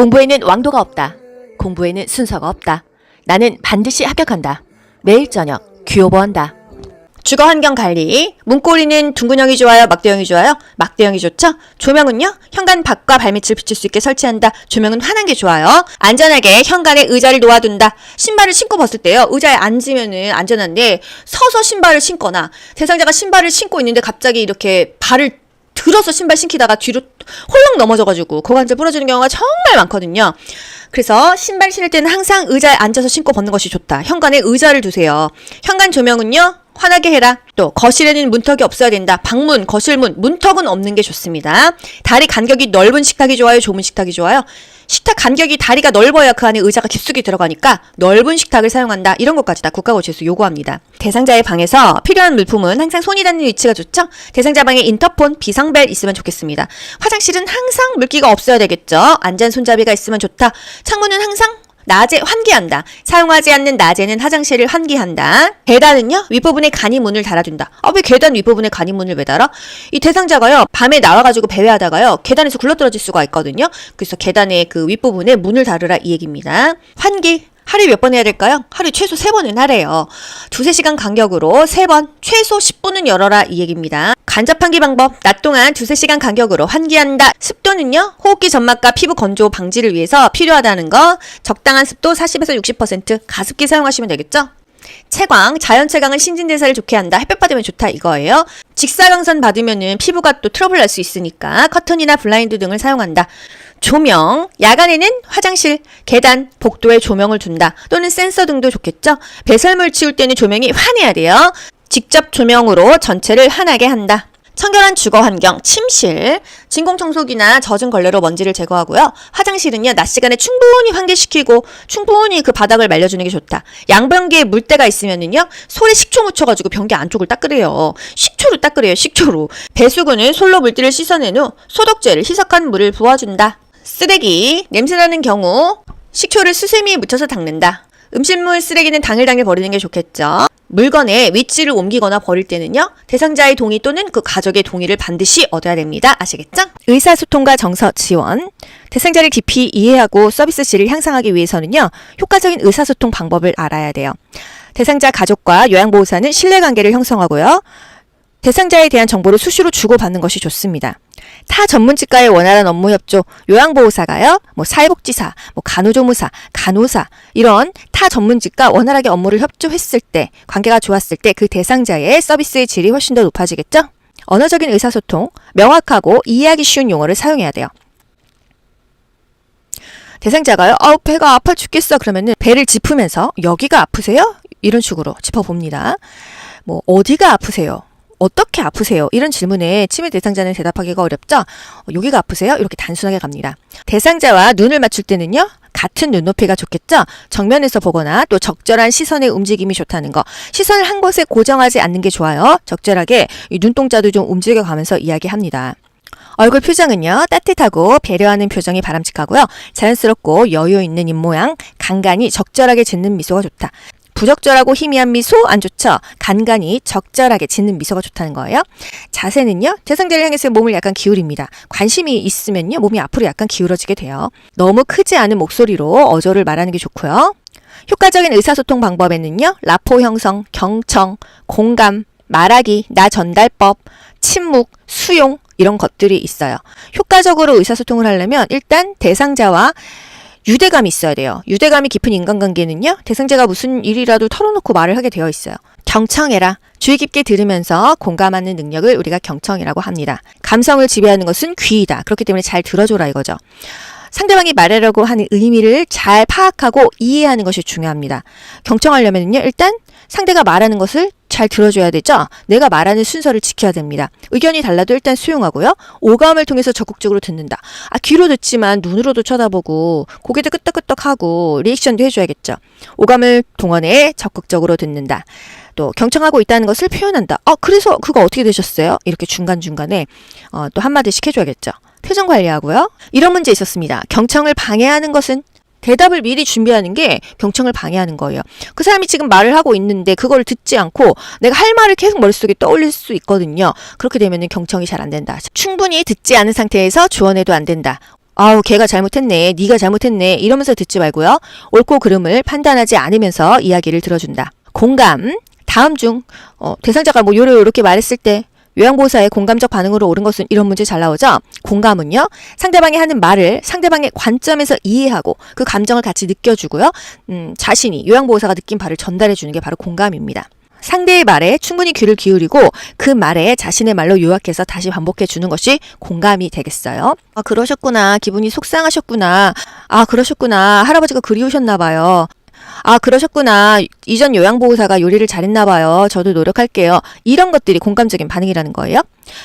공부에는 왕도가 없다. 공부에는 순서가 없다. 나는 반드시 합격한다. 매일 저녁 귀요보한다. 주거 환경 관리. 문고리는 둥근형이 좋아요? 막대형이 좋아요? 막대형이 좋죠? 조명은요? 현관 밖과 발밑을 비칠 수 있게 설치한다. 조명은 환한 게 좋아요. 안전하게 현관에 의자를 놓아둔다. 신발을 신고 벗을 때요. 의자에 앉으면은 안전한데 서서 신발을 신거나 대상자가 신발을 신고 있는데 갑자기 이렇게 발을 들어서 신발 신기다가 뒤로 홀렁 넘어져가지고 고관절 부러지는 경우가 정말 많거든요. 그래서 신발 신을 때는 항상 의자에 앉아서 신고 벗는 것이 좋다. 현관에 의자를 두세요. 현관 조명은요. 환하게 해라. 또 거실에는 문턱이 없어야 된다. 방문, 거실문, 문턱은 없는 게 좋습니다. 다리 간격이 넓은 식탁이 좋아요? 좁은 식탁이 좋아요? 식탁 간격이 다리가 넓어야 그 안에 의자가 깊숙이 들어가니까 넓은 식탁을 사용한다. 이런 것까지 다 국가고시에서 요구합니다. 대상자의 방에서 필요한 물품은 항상 손이 닿는 위치가 좋죠? 대상자 방에 인터폰, 비상벨 있으면 좋겠습니다. 화장실은 항상 물기가 없어야 되겠죠? 안전 손잡이가 있으면 좋다. 창문은 항상 낮에 환기한다. 사용하지 않는 낮에는 화장실을 환기한다. 계단은요, 윗부분에 간이 문을 달아준다. 아, 왜 계단 윗부분에 간이 문을 왜 달아? 이 대상자가요, 밤에 나와가지고 배회하다가요, 계단에서 굴러떨어질 수가 있거든요. 그래서 계단의 그 윗부분에 문을 달으라 이 얘기입니다. 환기. 하루에 몇 번 해야 될까요? 하루에 최소 세번은 하래요. 두세 시간 간격으로 세 번 최소 10분은 열어라 이 얘기입니다. 간접 환기 방법. 낮 동안 두세 시간 간격으로 환기한다. 습도는요. 호흡기 점막과 피부 건조 방지를 위해서 필요하다는 거. 적당한 습도 40에서 60% 가습기 사용하시면 되겠죠? 채광, 자연 채광은 신진대사를 좋게 한다. 햇볕 받으면 좋다 이거예요. 직사광선 받으면은 피부가 또 트러블 날 수 있으니까 커튼이나 블라인드 등을 사용한다. 조명, 야간에는 화장실, 계단, 복도에 조명을 둔다. 또는 센서 등도 좋겠죠? 배설물 치울 때는 조명이 환해야 돼요. 직접 조명으로 전체를 환하게 한다. 청결한 주거 환경, 침실, 진공청소기나 젖은 걸레로 먼지를 제거하고요. 화장실은요, 낮 시간에 충분히 환기시키고 충분히 그 바닥을 말려주는 게 좋다. 양변기에 물때가 있으면은요, 솔에 식초 묻혀가지고 변기 안쪽을 닦으래요. 식초로 닦으래요, 식초로. 배수구는 솔로 물기를 씻어낸 후 소독제를 희석한 물을 부어준다. 쓰레기, 냄새나는 경우 식초를 수세미에 묻혀서 닦는다. 음식물 쓰레기는 당일당일 버리는 게 좋겠죠. 물건의 위치를 옮기거나 버릴 때는요, 대상자의 동의 또는 그 가족의 동의를 반드시 얻어야 됩니다. 아시겠죠? 의사소통과 정서 지원. 대상자를 깊이 이해하고 서비스 질을 향상하기 위해서는요, 효과적인 의사소통 방법을 알아야 돼요. 대상자 가족과 요양보호사는 신뢰관계를 형성하고요, 대상자에 대한 정보를 수시로 주고받는 것이 좋습니다. 타 전문직과의 원활한 업무 협조, 요양보호사가요, 뭐 사회복지사, 뭐 간호조무사, 간호사 이런 타 전문직과 원활하게 업무를 협조했을 때, 관계가 좋았을 때 그 대상자의 서비스의 질이 훨씬 더 높아지겠죠? 언어적인 의사소통, 명확하고 이해하기 쉬운 용어를 사용해야 돼요. 대상자가요, 아우 배가 아파 죽겠어 그러면은 배를 짚으면서 여기가 아프세요? 이런 식으로 짚어봅니다. 뭐 어디가 아프세요? 어떻게 아프세요? 이런 질문에 치매 대상자는 대답하기가 어렵죠? 어, 여기가 아프세요? 이렇게 단순하게 갑니다. 대상자와 눈을 맞출 때는요, 같은 눈높이가 좋겠죠? 정면에서 보거나 또 적절한 시선의 움직임이 좋다는 거. 시선을 한 곳에 고정하지 않는 게 좋아요. 적절하게 이 눈동자도 좀 움직여 가면서 이야기합니다. 얼굴 표정은요, 따뜻하고 배려하는 표정이 바람직하고요. 자연스럽고 여유 있는 입모양, 간간히 적절하게 짓는 미소가 좋다. 부적절하고 희미한 미소 안 좋죠. 간간히 적절하게 짓는 미소가 좋다는 거예요. 자세는요. 대상자를 향해서 몸을 약간 기울입니다. 관심이 있으면요. 몸이 앞으로 약간 기울어지게 돼요. 너무 크지 않은 목소리로 어조를 말하는 게 좋고요. 효과적인 의사소통 방법에는요. 라포 형성, 경청, 공감, 말하기, 나 전달법, 침묵, 수용 이런 것들이 있어요. 효과적으로 의사소통을 하려면 일단 대상자와 유대감이 있어야 돼요. 유대감이 깊은 인간관계는요, 대상자가 무슨 일이라도 털어놓고 말을 하게 되어 있어요. 경청해라. 주의 깊게 들으면서 공감하는 능력을 우리가 경청이라고 합니다. 감성을 지배하는 것은 귀이다. 그렇기 때문에 잘 들어줘라 이거죠. 상대방이 말하려고 하는 의미를 잘 파악하고 이해하는 것이 중요합니다. 경청하려면요, 일단 상대가 말하는 것을 잘 들어줘야 되죠? 내가 말하는 순서를 지켜야 됩니다. 의견이 달라도 일단 수용하고요. 오감을 통해서 적극적으로 듣는다. 아, 귀로 듣지만 눈으로도 쳐다보고 고개도 끄덕끄덕하고 리액션도 해줘야겠죠. 오감을 동원해 적극적으로 듣는다. 또 경청하고 있다는 것을 표현한다. 어, 그래서 그거 어떻게 되셨어요? 이렇게 중간중간에 어, 또 한마디씩 해줘야겠죠. 표정 관리하고요. 이런 문제 있었습니다. 경청을 방해하는 것은 대답을 미리 준비하는 게 경청을 방해하는 거예요. 그 사람이 지금 말을 하고 있는데 그걸 듣지 않고 내가 할 말을 계속 머릿속에 떠올릴 수 있거든요. 그렇게 되면 경청이 잘 안 된다. 충분히 듣지 않은 상태에서 조언해도 안 된다. 아우 걔가 잘못했네, 네가 잘못했네 이러면서 듣지 말고요. 옳고 그름을 판단하지 않으면서 이야기를 들어준다. 공감. 다음 중 어, 대상자가 뭐 요래 요렇게 말했을 때 요양보호사의 공감적 반응으로 옳은 것은 이런 문제 잘 나오죠. 공감은요, 상대방이 하는 말을 상대방의 관점에서 이해하고 그 감정을 같이 느껴주고요. 음, 자신이 요양보호사가 느낀 바를 전달해 주는 게 바로 공감입니다. 상대의 말에 충분히 귀를 기울이고 그 말에 자신의 말로 요약해서 다시 반복해 주는 것이 공감이 되겠어요. 아, 그러셨구나. 기분이 속상하셨구나. 아, 그러셨구나. 할아버지가 그리우셨나 봐요. 아, 그러셨구나. 이전 요양보호사가 요리를 잘했나 봐요. 저도 노력할게요. 이런 것들이 공감적인 반응이라는 거예요.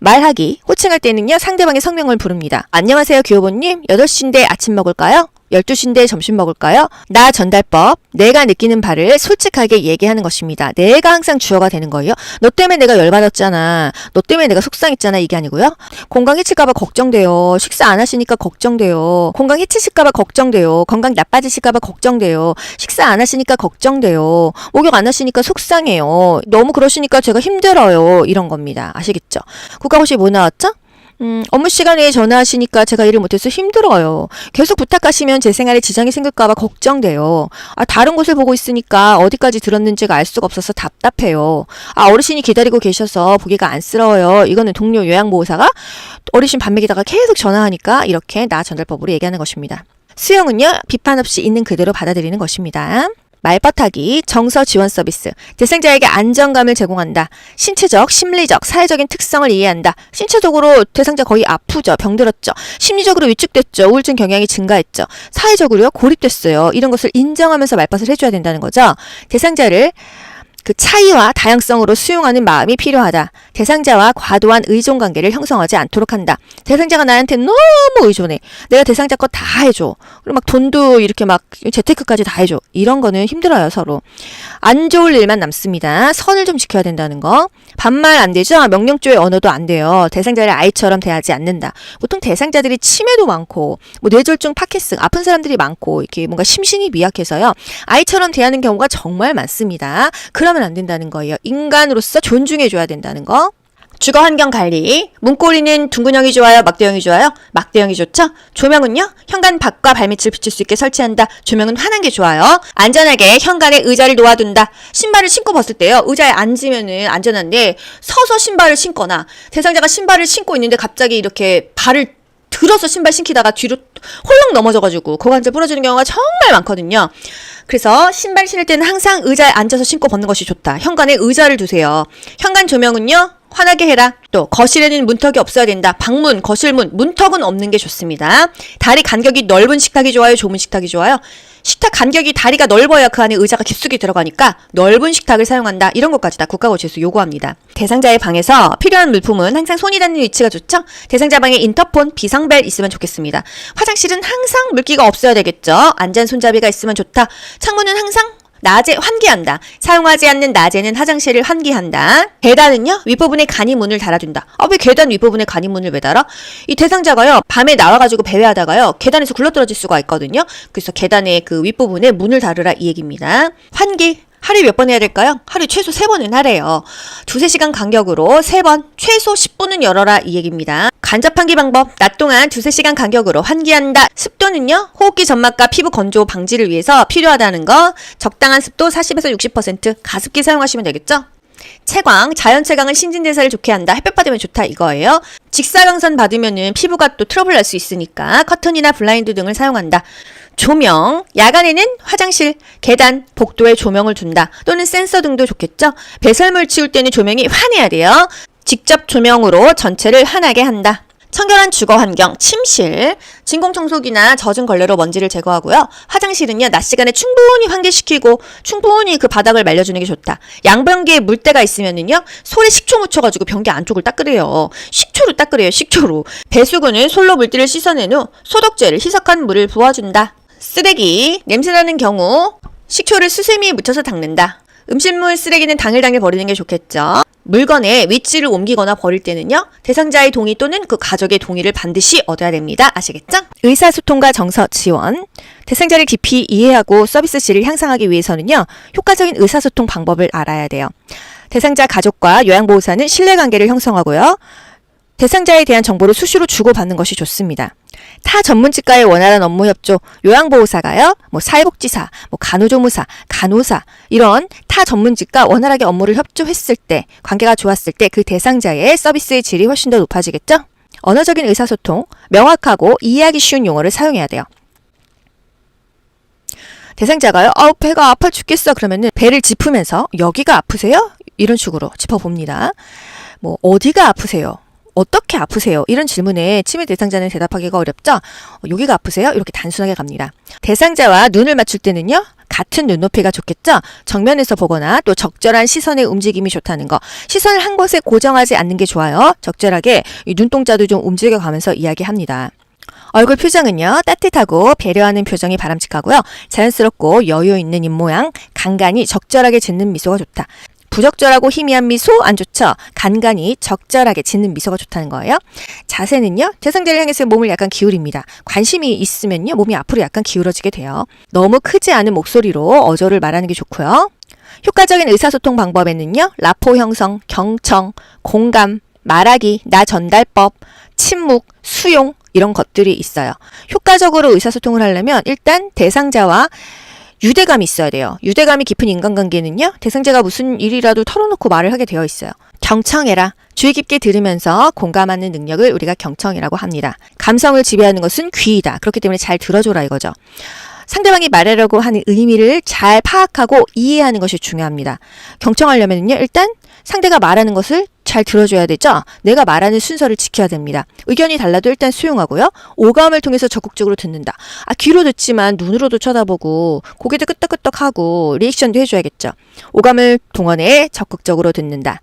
말하기, 호칭할 때는요, 상대방의 성명을 부릅니다. 안녕하세요, 교호보님. 8시인데 아침 먹을까요? 12시인데 점심 먹을까요? 나 전달법. 내가 느끼는 바를 솔직하게 얘기하는 것입니다. 내가 항상 주어가 되는 거예요. 너 때문에 내가 열받았잖아. 너 때문에 내가 속상했잖아. 이게 아니고요. 건강 해칠까봐 걱정돼요. 식사 안 하시니까 걱정돼요. 건강 해치실까봐 걱정돼요. 건강 나빠지실까봐 걱정돼요. 식사 안 하시니까 걱정돼요. 목욕 안 하시니까 속상해요. 너무 그러시니까 제가 힘들어요. 이런 겁니다. 아시겠죠? 국가고시 뭐 나왔죠? 음, 업무 시간에 전화하시니까 제가 일을 못해서 힘들어요. 계속 부탁하시면 제 생활에 지장이 생길까봐 걱정돼요. 아, 다른 곳을 보고 있으니까 어디까지 들었는지가 알 수가 없어서 답답해요. 아, 어르신이 기다리고 계셔서 보기가 안쓰러워요. 이거는 동료 요양보호사가 어르신 밥 먹이다가 계속 전화하니까 이렇게 나 전달법으로 얘기하는 것입니다. 수영은요, 비판 없이 있는 그대로 받아들이는 것입니다. 말버타기, 정서 지원 서비스. 대상자에게 안정감을 제공한다. 신체적, 심리적, 사회적인 특성을 이해한다. 신체적으로 대상자 거의 아프죠. 병들었죠. 심리적으로 위축됐죠. 우울증 경향이 증가했죠. 사회적으로요, 고립됐어요. 이런 것을 인정하면서 말벗을 해줘야 된다는 거죠. 대상자를 그 차이와 다양성으로 수용하는 마음이 필요하다. 대상자와 과도한 의존 관계를 형성하지 않도록 한다. 대상자가 나한테 너무 의존해. 내가 대상자 거 다 해줘. 그리고 막 돈도 이렇게 막 재테크까지 다 해줘. 이런 거는 힘들어요, 서로. 안 좋을 일만 남습니다. 선을 좀 지켜야 된다는 거. 반말 안 되죠? 명령조의 언어도 안 돼요. 대상자를 아이처럼 대하지 않는다. 보통 대상자들이 치매도 많고, 뭐 뇌졸중, 파킨슨, 아픈 사람들이 많고, 이렇게 뭔가 심신이 미약해서요. 아이처럼 대하는 경우가 정말 많습니다. 그 러면 안 된다는 거예요. 인간으로서 존중해줘야 된다는 거. 주거 환경 관리. 문고리는 둥근형이 좋아요? 막대형이 좋아요? 막대형이 좋죠? 조명은요? 현관 밖과 발밑을 비칠 수 있게 설치한다. 조명은 환한 게 좋아요. 안전하게 현관에 의자를 놓아둔다. 신발을 신고 벗을 때요. 의자에 앉으면은 안전한데 서서 신발을 신거나 대상자가 신발을 신고 있는데 갑자기 이렇게 발을 들어서 신발 신기다가 뒤로 홀렁 넘어져가지고 고관절 부러지는 경우가 정말 많거든요. 그래서 신발 신을 때는 항상 의자에 앉아서 신고 벗는 것이 좋다. 현관에 의자를 두세요. 현관 조명은요. 환하게 해라. 또 거실에는 문턱이 없어야 된다. 방문, 거실문, 문턱은 없는 게 좋습니다. 다리 간격이 넓은 식탁이 좋아요? 좁은 식탁이 좋아요? 식탁 간격이 다리가 넓어야 그 안에 의자가 깊숙이 들어가니까 넓은 식탁을 사용한다. 이런 것까지 다 국가고시에서 요구합니다. 대상자의 방에서 필요한 물품은 항상 손이 닿는 위치가 좋죠? 대상자 방에 인터폰, 비상벨 있으면 좋겠습니다. 화장실은 항상 물기가 없어야 되겠죠? 안전 손잡이가 있으면 좋다. 창문은 항상 낮에 환기한다. 사용하지 않는 낮에는 화장실을 환기한다. 계단은요, 윗부분에 간이 문을 달아준다. 아, 왜 계단 윗부분에 간이 문을 왜 달아? 이 대상자가요, 밤에 나와가지고 배회하다가요, 계단에서 굴러떨어질 수가 있거든요. 그래서 계단의 그 윗부분에 문을 달으라 이 얘기입니다. 환기. 하루에 몇 번 해야 될까요? 하루에 최소 세번은 하래요. 두세 시간 간격으로 세 번 최소 10분은 열어라 이 얘기입니다. 간접 환기 방법, 낮 동안 두세 시간 간격으로 환기한다. 습도는요, 호흡기 점막과 피부 건조 방지를 위해서 필요하다는 거. 적당한 습도 40에서 60%, 가습기 사용하시면 되겠죠? 채광, 자연 채광은 신진대사를 좋게 한다. 햇볕 받으면 좋다 이거예요. 직사광선 받으면은 피부가 또 트러블 날 수 있으니까 커튼이나 블라인드 등을 사용한다. 조명, 야간에는 화장실, 계단, 복도에 조명을 둔다. 또는 센서 등도 좋겠죠? 배설물 치울 때는 조명이 환해야 돼요. 직접 조명으로 전체를 환하게 한다. 청결한 주거 환경, 침실, 진공청소기나 젖은 걸레로 먼지를 제거하고요. 화장실은요, 낮 시간에 충분히 환기시키고 충분히 그 바닥을 말려주는 게 좋다. 양변기에 물때가 있으면은요, 솔에 식초 묻혀가지고 변기 안쪽을 닦으래요. 식초로 닦으래요, 식초로. 배수구는 솔로 물기를 씻어낸 후 소독제를 희석한 물을 부어준다. 쓰레기, 냄새나는 경우 식초를 수세미에 묻혀서 닦는다. 음식물 쓰레기는 당일당일 버리는 게 좋겠죠. 물건의 위치를 옮기거나 버릴 때는요, 대상자의 동의 또는 그 가족의 동의를 반드시 얻어야 됩니다. 아시겠죠? 의사소통과 정서 지원. 대상자를 깊이 이해하고 서비스 질을 향상하기 위해서는요, 효과적인 의사소통 방법을 알아야 돼요. 대상자 가족과 요양보호사는 신뢰관계를 형성하고요, 대상자에 대한 정보를 수시로 주고받는 것이 좋습니다. 타 전문직과의 원활한 업무 협조, 요양보호사가요, 뭐 사회복지사, 뭐 간호조무사, 간호사 이런 타 전문직과 원활하게 업무를 협조했을 때, 관계가 좋았을 때 그 대상자의 서비스의 질이 훨씬 더 높아지겠죠? 언어적인 의사소통, 명확하고 이해하기 쉬운 용어를 사용해야 돼요. 대상자가요, 아우 배가 아파 죽겠어 그러면은 배를 짚으면서 여기가 아프세요? 이런 식으로 짚어봅니다. 뭐 어디가 아프세요? 어떻게 아프세요? 이런 질문에 치매 대상자는 대답하기가 어렵죠? 어, 여기가 아프세요? 이렇게 단순하게 갑니다. 대상자와 눈을 맞출 때는요, 같은 눈높이가 좋겠죠? 정면에서 보거나 또 적절한 시선의 움직임이 좋다는 거. 시선을 한 곳에 고정하지 않는 게 좋아요. 적절하게 이 눈동자도 좀 움직여 가면서 이야기합니다. 얼굴 표정은요, 따뜻하고 배려하는 표정이 바람직하고요. 자연스럽고 여유 있는 입모양, 간간히 적절하게 짓는 미소가 좋다. 부적절하고 희미한 미소 안 좋죠? 간간히 적절하게 짓는 미소가 좋다는 거예요. 자세는요, 대상자를 향해서 몸을 약간 기울입니다. 관심이 있으면요, 몸이 앞으로 약간 기울어지게 돼요. 너무 크지 않은 목소리로 어조를 말하는 게 좋고요. 효과적인 의사소통 방법에는요, 라포 형성, 경청, 공감, 말하기, 나 전달법, 침묵, 수용, 이런 것들이 있어요. 효과적으로 의사소통을 하려면 일단 대상자와 유대감이 있어야 돼요. 유대감이 깊은 인간관계는요, 대상자가 무슨 일이라도 털어놓고 말을 하게 되어 있어요. 경청해라. 주의 깊게 들으면서 공감하는 능력을 우리가 경청이라고 합니다. 감성을 지배하는 것은 귀이다. 그렇기 때문에 잘 들어줘라 이거죠. 상대방이 말하려고 하는 의미를 잘 파악하고 이해하는 것이 중요합니다. 경청하려면요, 일단 상대가 말하는 것을 잘 들어줘야 되죠? 내가 말하는 순서를 지켜야 됩니다. 의견이 달라도 일단 수용하고요. 오감을 통해서 적극적으로 듣는다. 아, 귀로 듣지만 눈으로도 쳐다보고 고개도 끄덕끄덕하고 리액션도 해줘야겠죠. 오감을 동원해 적극적으로 듣는다.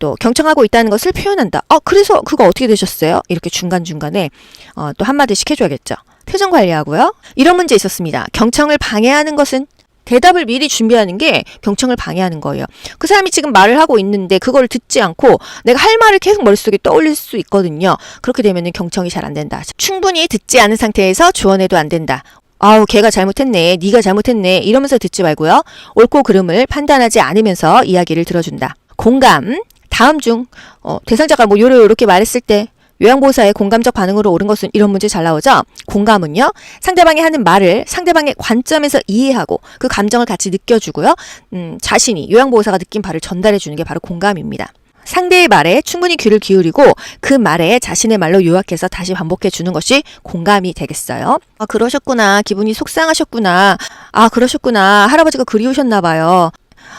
또 경청하고 있다는 것을 표현한다. 아, 그래서 그거 어떻게 되셨어요? 이렇게 중간중간에 어, 또 한마디씩 해줘야겠죠. 표정 관리하고요. 이런 문제 있었습니다. 경청을 방해하는 것은 대답을 미리 준비하는 게 경청을 방해하는 거예요. 그 사람이 지금 말을 하고 있는데 그걸 듣지 않고 내가 할 말을 계속 머릿속에 떠올릴 수 있거든요. 그렇게 되면 경청이 잘 안 된다. 충분히 듣지 않은 상태에서 조언해도 안 된다. 아우 걔가 잘못했네 네가 잘못했네 이러면서 듣지 말고요 옳고 그름을 판단하지 않으면서 이야기를 들어준다 공감 다음 중 어, 대상자가 뭐 요래 요렇게 말했을 때 요양보호사의 공감적 반응으로 옳은 것은 이런 문제 잘 나오죠. 공감은요. 상대방이 하는 말을 상대방의 관점에서 이해하고 그 감정을 같이 느껴주고요. 음, 자신이 요양보호사가 느낀 바를 전달해 주는 게 바로 공감입니다. 상대의 말에 충분히 귀를 기울이고 그 말에 자신의 말로 요약해서 다시 반복해 주는 것이 공감이 되겠어요. 아, 그러셨구나. 기분이 속상하셨구나. 아, 그러셨구나. 할아버지가 그리우셨나 봐요.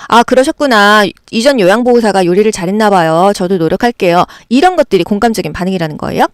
아, 그러셨구나. 이전 요양보호사가 요리를 잘했나 봐요. 저도 노력할게요. 이런 것들이 공감적인 반응이라는 거예요.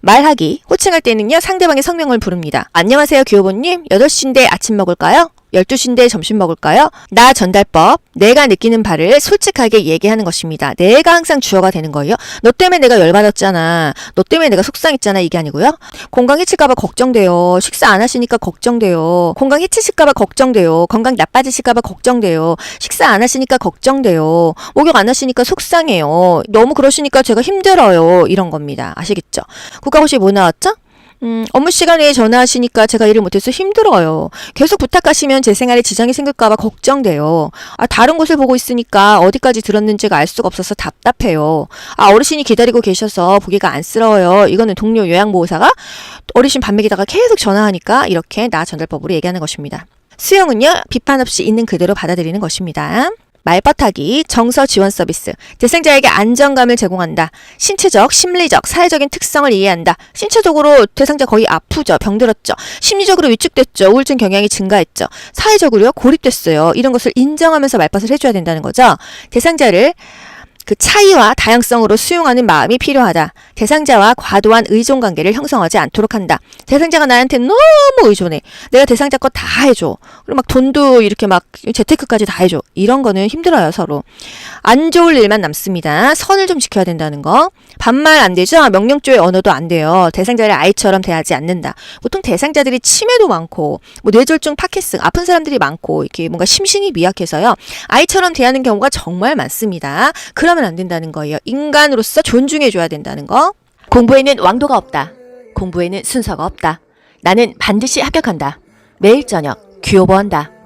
말하기, 호칭할 때는요, 상대방의 성명을 부릅니다. 안녕하세요, 교호보님. 8시인데 아침 먹을까요? 12시인데 점심 먹을까요? 나 전달법. 내가 느끼는 바를 솔직하게 얘기하는 것입니다. 내가 항상 주어가 되는 거예요. 너 때문에 내가 열받았잖아. 너 때문에 내가 속상했잖아. 이게 아니고요. 건강 해칠까봐 걱정돼요. 식사 안 하시니까 걱정돼요. 건강 해치실까봐 걱정돼요. 건강 나빠지실까봐 걱정돼요. 식사 안 하시니까 걱정돼요. 목욕 안 하시니까 속상해요. 너무 그러시니까 제가 힘들어요. 이런 겁니다. 아시겠죠? 국가고시 뭐 나왔죠? 음, 업무 시간에 전화하시니까 제가 일을 못해서 힘들어요. 계속 부탁하시면 제 생활에 지장이 생길까봐 걱정돼요. 아, 다른 곳을 보고 있으니까 어디까지 들었는지가 알 수가 없어서 답답해요. 아, 어르신이 기다리고 계셔서 보기가 안쓰러워요. 이거는 동료 요양보호사가 어르신 밥 먹이다가 계속 전화하니까 이렇게 나 전달법으로 얘기하는 것입니다. 수용은요, 비판 없이 있는 그대로 받아들이는 것입니다. 말버타기, 정서 지원 서비스, 대상자에게 안정감을 제공한다. 신체적, 심리적, 사회적인 특성을 이해한다. 신체적으로 대상자 거의 아프죠. 병들었죠. 심리적으로 위축됐죠. 우울증 경향이 증가했죠. 사회적으로요, 고립됐어요. 이런 것을 인정하면서 말벗을 해줘야 된다는 거죠. 대상자를 그 차이와 다양성으로 수용하는 마음이 필요하다. 대상자와 과도한 의존 관계를 형성하지 않도록 한다. 대상자가 나한테 너무 의존해. 내가 대상자 거 다 해줘. 그리고 막 돈도 이렇게 막 재테크까지 다 해줘. 이런 거는 힘들어요, 서로. 안 좋을 일만 남습니다. 선을 좀 지켜야 된다는 거. 반말 안 되죠? 명령조의 언어도 안 돼요. 대상자를 아이처럼 대하지 않는다. 보통 대상자들이 치매도 많고, 뭐 뇌졸중, 파킨슨, 아픈 사람들이 많고, 이렇게 뭔가 심신이 미약해서요. 아이처럼 대하는 경우가 정말 많습니다. 그러면 안 된다는 거예요. 인간으로서 존중해줘야 된다는 거. 공부에는 왕도가 없다. 공부에는 순서가 없다. 나는 반드시 합격한다. 매일 저녁 귀여워한다.